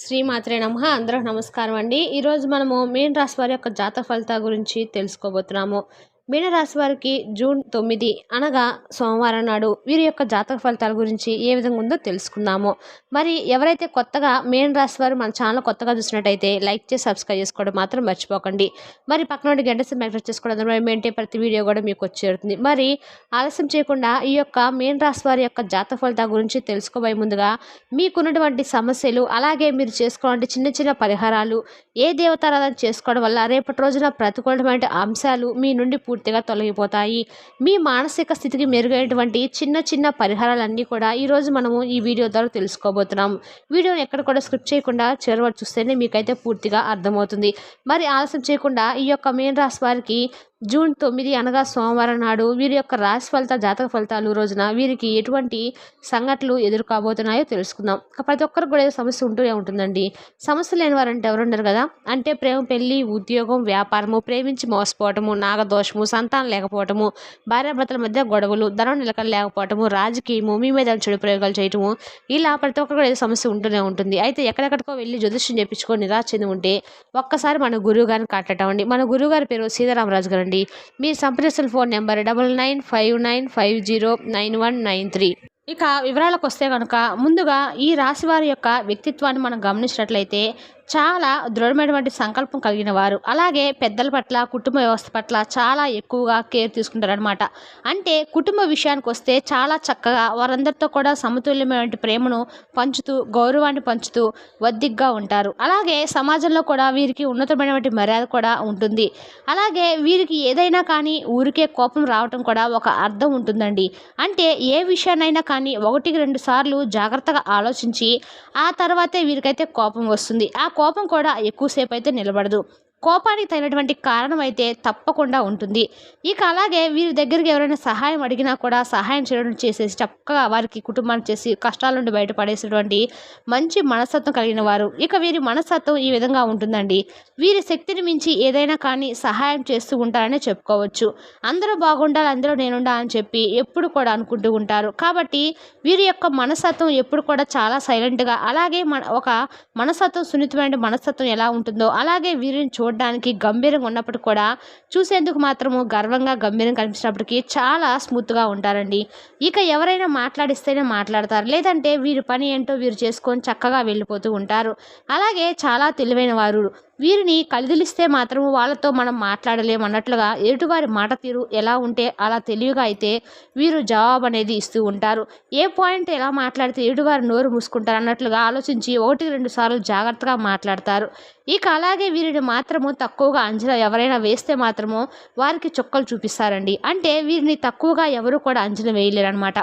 శ్రీమాత్రే నమ. అందరూ నమస్కారం అండి. ఈరోజు మనము మీన రాశి వారి యొక్క జాతక ఫలితాల గురించి తెలుసుకోబోతున్నాము. మీనరాశి వారికి జూన్ తొమ్మిది అనగా సోమవారం నాడు వీరి యొక్క జాతక ఫలితాల గురించి ఏ విధంగా ఉందో తెలుసుకుందాము. మరి ఎవరైతే కొత్తగా మీనరాశి వారు మన ఛానల్ కొత్తగా చూసినట్టయితే లైక్ చేసి సబ్స్క్రైబ్ చేసుకోవడం మాత్రం మర్చిపోకండి. మరి పక్కన నుండి గంట సేపు చేసుకోవడం ద్వారా మేంటే ప్రతి వీడియో కూడా మీకు వచ్చేరుతుంది. మరి ఆలస్యం చేయకుండా ఈ యొక్క మీనరాశి వారి యొక్క జాతక ఫలితాల గురించి తెలుసుకోబోయే ముందుగా మీకున్నటువంటి సమస్యలు అలాగే మీరు చేసుకోవాలంటే చిన్న చిన్న పరిహారాలు ఏ దేవతారాధన చేసుకోవడం వల్ల రేపటి రోజున ప్రతికూలమైన అంశాలు మీ నుండి పూర్తి పూర్తిగా తొలగిపోతాయి. మీ మానసిక స్థితికి మెరుగైనటువంటి చిన్న చిన్న పరిహారాలన్నీ కూడా ఈరోజు మనము ఈ వీడియో ద్వారా తెలుసుకోబోతున్నాం. వీడియోని ఎక్కడ కూడా స్క్రిప్ట్ చేయకుండా చివరి చూస్తేనే మీకైతే పూర్తిగా అర్థమవుతుంది. మరి ఆలస్యం చేయకుండా ఈ యొక్క మెయిన్ రాశి వారికి జూన్ తొమ్మిది అనగా సోమవారం నాడు వీరి యొక్క రాశి ఫలిత జాతక ఫలితాలు రోజున వీరికి ఎటువంటి సంఘటనలు ఎదుర్కోబోతున్నాయో తెలుసుకుందాం. ప్రతి ఒక్కరికి కూడా ఏదో సమస్య ఉంటూనే ఉంటుందండి. సమస్య లేని వారంటే ఎవరున్నారు కదా? అంటే ప్రేమ పెళ్ళి ఉద్యోగం వ్యాపారము ప్రేమించి మోసపోవటము నాగదోషము సంతానం లేకపోవటము భార్యాభర్తల మధ్య గొడవలు ధనం నిలకడ లేకపోవటము రాజకీయము మీ మీద చెడు ప్రయోగాలు చేయటము ఇలా ప్రతి ఒక్కరు కూడా ఏదో సమస్య ఉంటూనే ఉంటుంది. అయితే ఎక్కడెక్కడికో వెళ్ళి జ్యోతిష్యం చేయించుకొని నిరాశ చెంది ఉంటే ఒక్కసారి మన గురువు గారిని కట్టటం అండి. మన గురువు గారి పేరు సీతారామరాజు గారు అండి మీ సంప్రదిస్తున్న phone number double nine five nine five zero nine one nine three. ఇక వివరాలకు వస్తే కనుక ముందుగా ఈ రాశి వారి యొక్క వ్యక్తిత్వాన్ని మనం గమనించినట్లయితే చాలా దృఢమైనటువంటి సంకల్పం కలిగిన వారు. అలాగే పెద్దల పట్ల కుటుంబ వ్యవస్థ పట్ల చాలా ఎక్కువగా కేర్ తీసుకుంటారనమాట అంటే కుటుంబ విషయానికి వస్తే చాలా చక్కగా వారందరితో కూడా సమతుల్యమైనటువంటి ప్రేమను పంచుతూ గౌరవాన్ని పంచుతూ వద్దిగ్గా ఉంటారు. అలాగే సమాజంలో కూడా వీరికి ఉన్నతమైనటువంటి మర్యాద కూడా ఉంటుంది. అలాగే వీరికి ఏదైనా కానీ ఊరికే కోపం రావటం కూడా ఒక అర్థం ఉంటుందండి. అంటే ఏ విషయాన్నైనా కానీ ఒకటికి రెండు సార్లు జాగ్రత్తగా ఆలోచించి ఆ తర్వాతే వీరికైతే కోపం వస్తుంది. ఆ కోపం కూడా ఎక్కువసేపు అయితే నిలబడదు. కోపానికి తగినటువంటి కారణం అయితే తప్పకుండా ఉంటుంది. ఇక అలాగే వీరి దగ్గరికి ఎవరైనా సహాయం అడిగినా కూడా సహాయం చేయడం చేసేసి చక్కగా వారికి కుటుంబాన్ని చేసి కష్టాల నుండి బయటపడేసినటువంటి మంచి మనస్తత్వం కలిగిన వారు. ఇక వీరి మనస్తత్వం ఈ విధంగా ఉంటుందండి. వీరి శక్తిని మించి ఏదైనా కానీ సహాయం చేస్తూ ఉంటారనే చెప్పుకోవచ్చు. అందరూ బాగుండాలి అందరూ నేనుండా అని చెప్పి ఎప్పుడు కూడా అనుకుంటూ ఉంటారు. కాబట్టి వీరి యొక్క మనస్తత్వం ఎప్పుడు కూడా చాలా సైలెంట్గా అలాగే మన ఒక మనస్తత్వం సున్నితమైన మనస్తత్వం ఎలా ఉంటుందో అలాగే వీరిని చూడడానికి గంభీరంగా ఉన్నప్పుడు కూడా చూసేందుకు మాత్రము గర్వంగా గంభీరం కనిపించినప్పటికీ చాలా స్మూత్గా ఉంటారండి. ఇక ఎవరైనా మాట్లాడిస్తేనే మాట్లాడతారు. లేదంటే వీరి పని ఏంటో వీరు చేసుకొని చక్కగా వెళ్ళిపోతూ ఉంటారు. అలాగే చాలా తెలివైన వారు వీరిని కలిదిలిస్తే మాత్రం వాళ్ళతో మనం మాట్లాడలేమన్నట్లుగా అన్నట్లుగా ఎదుటివారి మాట తీరు ఎలా ఉంటే అలా తెలివిగా అయితే వీరు జవాబు అనేది ఇస్తూ ఉంటారు. ఏ పాయింట్ ఎలా మాట్లాడితే ఎదుటివారి నోరు మూసుకుంటారు అన్నట్లుగా ఆలోచించి ఒకటి రెండు సార్లు జాగ్రత్తగా మాట్లాడతారు. ఇక అలాగే వీరిని మాత్రము తక్కువగా అంచనా ఎవరైనా వేస్తే మాత్రము వారికి చుక్కలు చూపిస్తారండి. అంటే వీరిని తక్కువగా ఎవరు కూడా అంచనా వేయలేరు అనమాట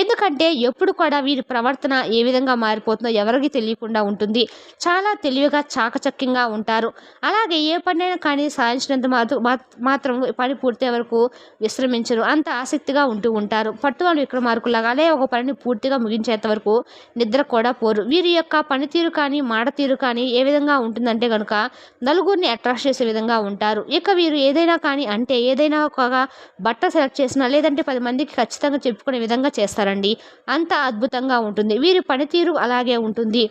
ఎందుకంటే ఎప్పుడు కూడా వీరి ప్రవర్తన ఏ విధంగా మారిపోతుందో ఎవరికి తెలియకుండా ఉంటుంది. చాలా తెలివిగా చాకచక్యంగా ఉంటారు. అలాగే ఏ పనైనా కానీ సాధించినంత మాత్రం పని పూర్తి వరకు విశ్రమించరు. అంత ఆసక్తిగా ఉంటూ ఉంటారు. పట్టువాళ్ళు విక్రమార్కులాగానే ఒక పనిని పూర్తిగా ముగించేంత వరకు నిద్ర కూడా పోరు. వీరి యొక్క పనితీరు కానీ మాట తీరు కానీ ఏ విధంగా ఉంటుందంటే కనుక నలుగురిని అట్రాక్ట్ చేసే విధంగా ఉంటారు. ఇక వీరు ఏదైనా కానీ అంటే ఏదైనా ఒక బట్ట సెలెక్ట్ చేసినా లేదంటే పది మందికి ఖచ్చితంగా చెప్పుకునే విధంగా చేస్తారు. చేస్తారండి. అంత అద్భుతంగా ఉంటుంది. వీరి పనితీరు అలాగే ఉంటుంది.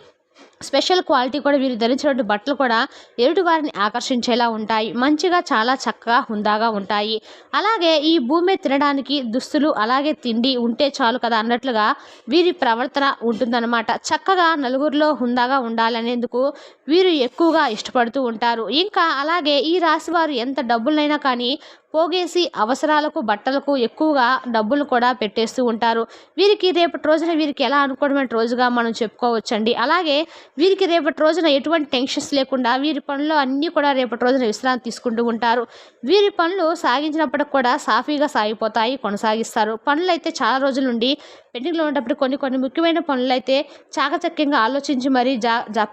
స్పెషల్ క్వాలిటీ కూడా వీరు ధరించినటువంటి బట్టలు కూడా ఎదుటి వారిని ఆకర్షించేలా ఉంటాయి. మంచిగా చాలా చక్కగా హుందాగా ఉంటాయి. అలాగే ఈ భూమి తినడానికి దుస్తులు అలాగే తిండి ఉంటే చాలు కదా అన్నట్లుగా వీరి ప్రవర్తన ఉంటుందన్నమాట. చక్కగా నలుగురిలో హుందాగా ఉండాలనేందుకు వీరు ఎక్కువగా ఇష్టపడుతూ ఉంటారు. ఇంకా అలాగే ఈ రాశి వారు ఎంత డబ్బులైనా కానీ పోగేసి అవసరాలకు బట్టలకు ఎక్కువగా డబ్బులు కూడా పెట్టేస్తూ ఉంటారు. వీరికి రేపటి రోజున వీరికి ఎలా అనుకోవడమైన రోజుగా మనం చెప్పుకోవచ్చండి. అలాగే వీరికి రేపటి రోజున ఎటువంటి టెన్షన్స్ లేకుండా వీరి పనులు అన్నీ కూడా రేపటి రోజున విశ్రాంతి తీసుకుంటూ ఉంటారు. వీరి పనులు సాగించినప్పటికి కూడా సాఫీగా సాగిపోతాయి కొనసాగిస్తారు. పనులు అయితే చాలా రోజుల నుండి పెండింగ్లో ఉన్నప్పుడు కొన్ని కొన్ని ముఖ్యమైన పనులు అయితే చాకచక్యంగా ఆలోచించి మరీ జా జా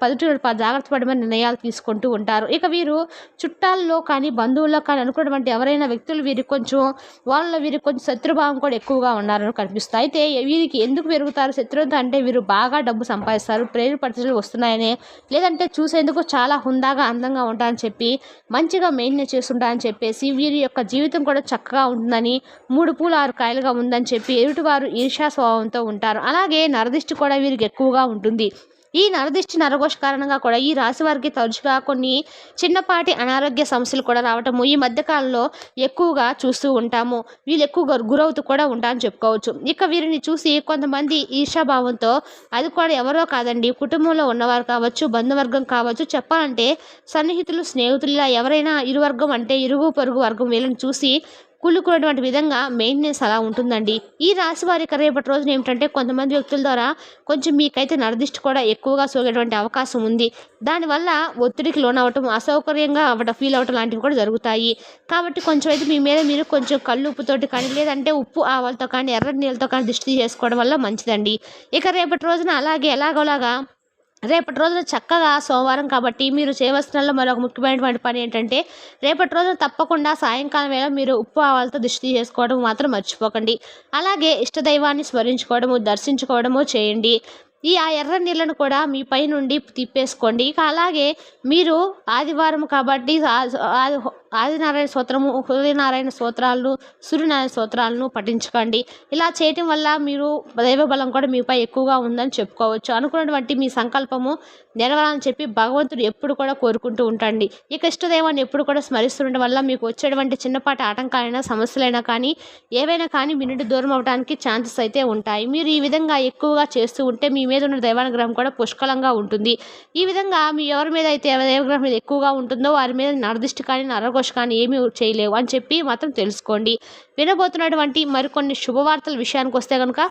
జాగ్రత్త పడమని నిర్ణయాలు తీసుకుంటూ ఉంటారు. ఇక వీరు చుట్టాల్లో కానీ బంధువుల్లో కానీ అనుకున్నటువంటి ఎవరైనా వ్యక్తులు వీరికి కొంచెం వాళ్ళ వీరికి కొంచెం శత్రుభావం కూడా ఎక్కువగా ఉన్నారని కనిపిస్తుంది. అయితే వీరికి ఎందుకు పెరుగుతారు? శత్రువుతో అంటే వీరు బాగా డబ్బు సంపాదిస్తారు ప్రేరు పరిస్థితులు వస్తున్నాయని లేదంటే చూసేందుకు చాలా హుందాగా అందంగా ఉంటారని చెప్పి మంచిగా మెయింటైన్ చేస్తుంటారని చెప్పేసి వీరి యొక్క జీవితం కూడా చక్కగా ఉంటుందని మూడు పూలు ఆరు కాయలుగా ఉందని చెప్పి ఎదుటివారు ఈర్ష్యా స్వభావంతో ఉంటారు. అలాగే నరదిష్టి కూడా వీరికి ఎక్కువగా ఉంటుంది. ఈ నరదిష్టి నరఘోష కారణంగా కూడా ఈ రాశి వారికి తరచుగా కొన్ని చిన్నపాటి అనారోగ్య సమస్యలు కూడా రావటము. ఈ మధ్యకాలంలో ఎక్కువగా చూస్తూ ఉంటాము. వీళ్ళు ఎక్కువగా గురవుతూ కూడా ఉంటామని చెప్పుకోవచ్చు. ఇక వీరిని చూసి కొంతమంది ఈర్షాభావంతో అది కూడా ఎవరో కాదండి. కుటుంబంలో ఉన్నవారు కావచ్చు బంధువర్గం కావచ్చు చెప్పాలంటే సన్నిహితులు స్నేహితులు ఇలా ఎవరైనా ఇరువర్గం అంటే ఇరుగు పొరుగు వర్గం వీళ్ళని చూసి కుళ్ళుకున్నటువంటి విధంగా మెయింటెనెన్స్ అలా ఉంటుందండి. ఈ రాశి వారి రేపటి రోజున ఏమిటంటే కొంతమంది వ్యక్తుల ద్వారా కొంచెం మీకైతే నరదిష్టి కూడా ఎక్కువగా సోగేటువంటి అవకాశం ఉంది. దానివల్ల ఒత్తిడికి లోనవటం అసౌకర్యంగా అవ్వటం ఫీల్ అవ్వటం లాంటివి కూడా జరుగుతాయి. కాబట్టి కొంచెం అయితే మీ మీద మీరు కొంచెం కళ్ళు ఉప్పుతోటి కానీ లేదంటే ఉప్పు ఆవాలతో కానీ ఎర్ర నీళ్ళతో కానీ దిష్టి చేసుకోవడం వల్ల మంచిదండి. ఇక రేపటి రోజున అలాగే ఎలాగోలాగా రేపటి రోజున చక్కగా సోమవారం కాబట్టి మీరు చేయవలసిన మరొక ముఖ్యమైనటువంటి పని ఏంటంటే రేపటి రోజున తప్పకుండా సాయంకాలం వేళ మీరు ఉప్పు ఆవాలతో దిష్టి చేసుకోవడం మాత్రం మర్చిపోకండి. అలాగే ఇష్టదైవాన్ని స్మరించుకోవడము దర్శించుకోవడము చేయండి. ఈ ఆ ఎర్ర నీళ్ళను కూడా మీ పై నుండి తిప్పేసుకోండి. ఇక అలాగే మీరు ఆదివారం కాబట్టి ఆదినారాయణ స్తోత్రము హృదయనారాయణ స్తోత్రాలను సూర్యనారాయణ స్తోత్రాలను పఠించుకోండి. ఇలా చేయటం వల్ల మీరు దైవబలం కూడా మీపై ఎక్కువగా ఉందని చెప్పుకోవచ్చు. అనుకున్నటువంటి మీ సంకల్పము నెరవేరాలని చెప్పి భగవంతుడు ఎప్పుడు కూడా కోరుకుంటూ ఉంటాండి. ఇక ఇష్టదైవాన్ని ఎప్పుడు కూడా స్మరిస్తుండడం వల్ల మీకు వచ్చేటువంటి చిన్నపాటి ఆటంకాలైనా సమస్యలైనా కానీ ఏవైనా కానీ మీ నుండి దూరం అవడానికి ఛాన్సెస్ అయితే ఉంటాయి. మీరు ఈ విధంగా ఎక్కువగా చేస్తూ ఉంటే మీ మీద ఉన్న దైవానుగ్రహం కూడా పుష్కలంగా ఉంటుంది. ఈ విధంగా మీ ఎవరి మీద అయితే దైవగ్రహం మీద ఎక్కువగా ఉంటుందో వారి మీద నరదిష్టి కానీ నరగొ కానీ ఏమీ చేయలేవు అని చెప్పి మాత్రం తెలుసుకోండి. వినబోతున్నటువంటి మరికొన్ని శుభవార్తల విషయానికి వస్తే కనుక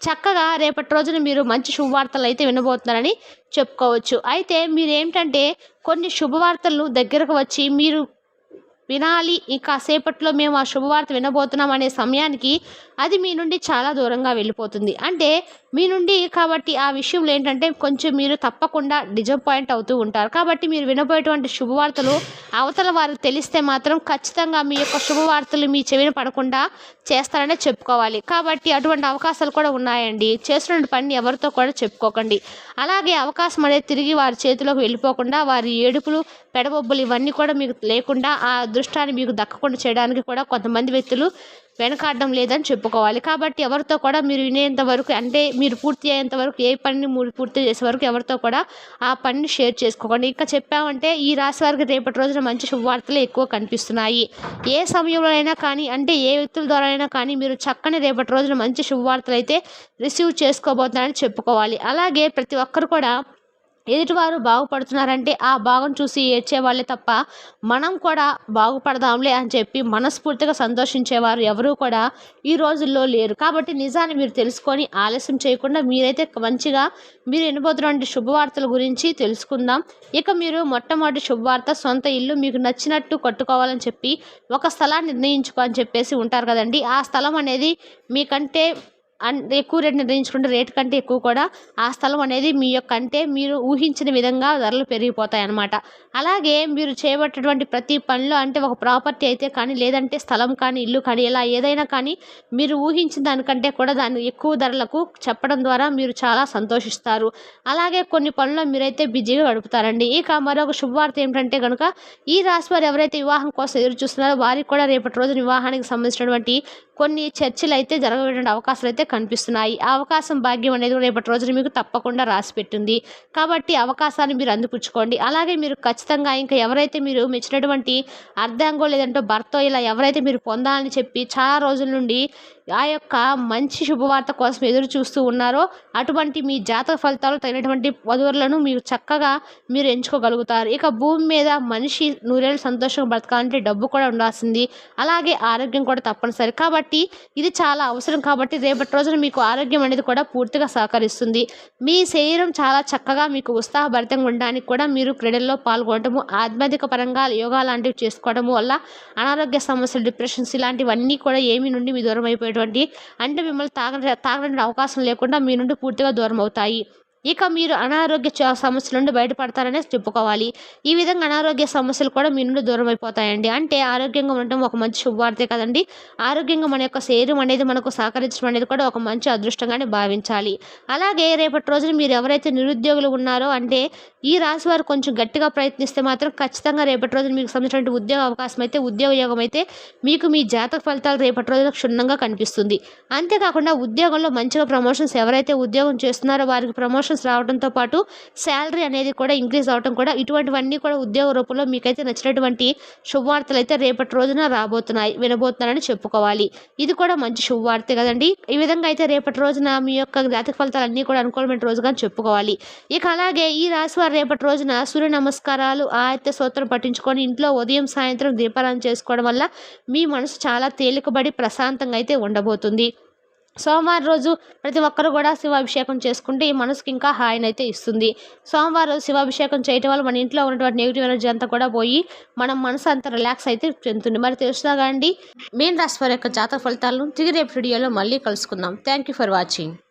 చక్కగా రేపటి రోజున మీరు మంచి శుభవార్తలు అయితే వినబోతున్నారని చెప్పుకోవచ్చు. అయితే మీరు ఏమిటంటే కొన్ని శుభవార్తలను దగ్గరకు వచ్చి మీరు వినాలి ఇంకా సేపట్లో మేము ఆ శుభవార్త వినబోతున్నాం అనే సమయానికి అది మీ నుండి చాలా దూరంగా వెళ్ళిపోతుంది. అంటే మీ నుండి కాబట్టి ఆ విషయంలో ఏంటంటే కొంచెం మీరు తప్పకుండా డిజపాయింట్ అవుతూ ఉంటారు. కాబట్టి మీరు వినబోయేటువంటి శుభవార్తలు అవతల వారికి తెలిస్తే మాత్రం ఖచ్చితంగా మీ యొక్క శుభవార్తలు మీ చెవిన పడకుండా చేస్తారనే చెప్పుకోవాలి. కాబట్టి అటువంటి అవకాశాలు కూడా ఉన్నాయండి. చేస్తున్న పని ఎవరితో కూడా చెప్పుకోకండి. అలాగే అవకాశం అనేది తిరిగి వారి చేతిలోకి వెళ్ళిపోకుండా వారి ఏడుపులు పెడబొబ్బులు ఇవన్నీ కూడా మీకు లేకుండా ఆ అదృష్టాన్ని మీకు దక్కకుండా చేయడానికి కూడా కొంతమంది వ్యక్తులు వెనకాడడం లేదని చెప్పుకోవాలి. కాబట్టి ఎవరితో కూడా మీరు వినేంత వరకు అంటే మీరు పూర్తి అయ్యేంత వరకు ఏ పనిని మీరు పూర్తి చేసే వరకు ఎవరితో కూడా ఆ పనిని షేర్ చేసుకోకండి. ఇంకా చెప్పామంటే ఈ రాశి వారికి రేపటి రోజున మంచి శుభవార్తలు ఎక్కువ కనిపిస్తున్నాయి. ఏ సమయంలో అయినా కానీ అంటే ఏ వ్యక్తుల ద్వారా అయినా కానీ మీరు చక్కని రేపటి రోజున మంచి శుభవార్తలు అయితే రిసీవ్ చేసుకోబోతున్నారని చెప్పుకోవాలి. అలాగే ప్రతి ఒక్కరు కూడా ఎదుటివారు బాగుపడుతున్నారంటే ఆ భాగం చూసి ఏడ్చేవాళ్ళే తప్ప మనం కూడా బాగుపడదాంలే అని చెప్పి మనస్ఫూర్తిగా సంతోషించేవారు ఎవరూ కూడా ఈ రోజుల్లో లేరు. కాబట్టి నిజాన్ని మీరు తెలుసుకొని ఆలస్యం చేయకుండా మీరైతే మంచిగా మీరు వినబోతున్నటువంటి శుభవార్తల గురించి తెలుసుకుందాం. ఇక మీరు మొట్టమొదటి శుభవార్త సొంత ఇల్లు మీకు నచ్చినట్టు కట్టుకోవాలని చెప్పి ఒక స్థలాన్ని నిర్ణయించుకో అని చెప్పేసి ఉంటారు కదండి. ఆ స్థలం అనేది మీకంటే ఎక్కువ రేట్ నిర్ణయించుకుంటే రేట్ కంటే ఎక్కువ కూడా ఆ స్థలం అనేది మీ యొక్క అంటే మీరు ఊహించిన విధంగా ధరలు పెరిగిపోతాయి అన్నమాట అలాగే మీరు చేపట్టేటువంటి ప్రతి పనిలో అంటే ఒక ప్రాపర్టీ అయితే కానీ లేదంటే స్థలం కానీ ఇల్లు కానీ ఇలా ఏదైనా కానీ మీరు ఊహించిన దానికంటే కూడా దాన్ని ఎక్కువ ధరలకు చెప్పడం ద్వారా మీరు చాలా సంతోషిస్తారు. అలాగే కొన్ని పనుల్లో మీరైతే బిజీగా గడుపుతారండి. ఇక మరొక శుభవార్త ఏమిటంటే కనుక ఈ రాశి వారు ఎవరైతే వివాహం కోసం ఎదురు చూస్తున్నారో వారికి కూడా రేపటి రోజు వివాహానికి సంబంధించినటువంటి కొన్ని చర్చలు అయితే జరగబడే అవకాశాలు అయితే కనిపిస్తున్నాయి. ఆ అవకాశం భాగ్యం అనేది రేపటి రోజున మీకు తప్పకుండా రాసి పెట్టింది కాబట్టి అవకాశాన్ని మీరు అందిపుచ్చుకోండి. అలాగే మీరు ఖచ్చితంగా ఇంకా ఎవరైతే మీరు మెచ్చినటువంటి అర్ధాంగో లేదంటే భర్త ఇలా ఎవరైతే మీరు పొందాలని చెప్పి చాలా రోజుల నుండి ఆ యొక్క మంచి శుభవార్త కోసం ఎదురు చూస్తూ ఉన్నారో అటువంటి మీ జాతక ఫలితాలు తగినటువంటి వధువులను మీరు చక్కగా మీరు ఎంచుకోగలుగుతారు. ఇక భూమి మీద మనిషి నూరేళ్ళు సంతోషంగా బ్రతకాలంటే డబ్బు కూడా ఉండాల్సింది. అలాగే ఆరోగ్యం కూడా తప్పనిసరి. కాబట్టి ఇది చాలా అవసరం. కాబట్టి రేపటి రోజున మీకు ఆరోగ్యం అనేది కూడా పూర్తిగా సహకరిస్తుంది. మీ శరీరం చాలా చక్కగా మీకు ఉత్సాహభరితంగా ఉండడానికి కూడా మీరు క్రీడల్లో పాల్గొనడము ఆధ్యాత్మిక పరంగా యోగా లాంటివి చేసుకోవడం వల్ల అనారోగ్య సమస్యలు డిప్రెషన్స్ ఇలాంటివన్నీ కూడా ఏమి నుండి మీ దూరం అయిపోయి అనేటువంటి అంటే మిమ్మల్ని తాగ తాగడానికి అవకాశం లేకుండా మీ నుండి పూర్తిగా దూరం అవుతాయి. ఇక మీరు అనారోగ్య సమస్యల నుండి బయటపడతారనే చెప్పుకోవాలి. ఈ విధంగా అనారోగ్య సమస్యలు కూడా మీ నుండి దూరం అయిపోతాయండి. అంటే ఆరోగ్యంగా ఉండటం ఒక మంచి శుభవార్తే కదండి. ఆరోగ్యంగా మన యొక్క శరీరం అనేది మనకు సహకరించడం అనేది కూడా ఒక మంచి అదృష్టంగానే భావించాలి. అలాగే రేపటి రోజున మీరు ఎవరైతే నిరుద్యోగులు ఉన్నారో అంటే ఈ రాశి వారు కొంచెం గట్టిగా ప్రయత్నిస్తే మాత్రం ఖచ్చితంగా రేపటి రోజున మీకు సంబంధించిన ఉద్యోగ అవకాశం అయితే ఉద్యోగ యోగం అయితే మీకు మీ జాతక ఫలితాలు రేపటి రోజున క్షుణ్ణంగా కనిపిస్తుంది. అంతేకాకుండా ఉద్యోగంలో మంచిగా ప్రమోషన్స్ ఎవరైతే ఉద్యోగం చేస్తున్నారో వారికి ప్రమోషన్స్ రావడంతో పాటు శాలరీ అనేది కూడా ఇంక్రీజ్ అవడం కూడా ఇటువంటివన్నీ కూడా ఉద్యోగ రూపంలో మీకైతే నచ్చినటువంటి శుభవార్తలు అయితే రేపటి రోజున రాబోతున్నాయి వినబోతున్నారని చెప్పుకోవాలి. ఇది కూడా మంచి శుభవార్తే కదండి. ఈ విధంగా అయితే రేపటి రోజున మీ యొక్క జాతక ఫలితాలు అన్నీ కూడా అనుకూలమైన రోజుగా చెప్పుకోవాలి. ఇక అలాగే ఈ రాశి వారు రేపటి రోజున సూర్య నమస్కారాలు ఆయత్య సూత్రం పట్టించుకొని ఇంట్లో ఉదయం సాయంత్రం దీపారాయణ చేసుకోవడం వల్ల మీ మనసు చాలా తేలికబడి ప్రశాంతంగా అయితే ఉండబోతుంది. సోమవారం రోజు ప్రతి ఒక్కరు కూడా శివాభిషేకం చేసుకుంటే ఈ మనసుకి ఇంకా హాయిని అయితే ఇస్తుంది. సోమవారం రోజు శివాభిషేకం చేయటం వల్ల మన ఇంట్లో ఉన్నటువంటి నెగిటివ్ ఎనర్జీ అంతా కూడా పోయి మనం మనసు అంతా రిలాక్స్ అయితే చెందుతుంది. మరి తెలుసుగా అండి మెయిన్ రాశి వారి యొక్క జాతక ఫలితాలను తిరిగి రేపు వీడియోలో మళ్ళీ కలుసుకుందాం. Thank you for watching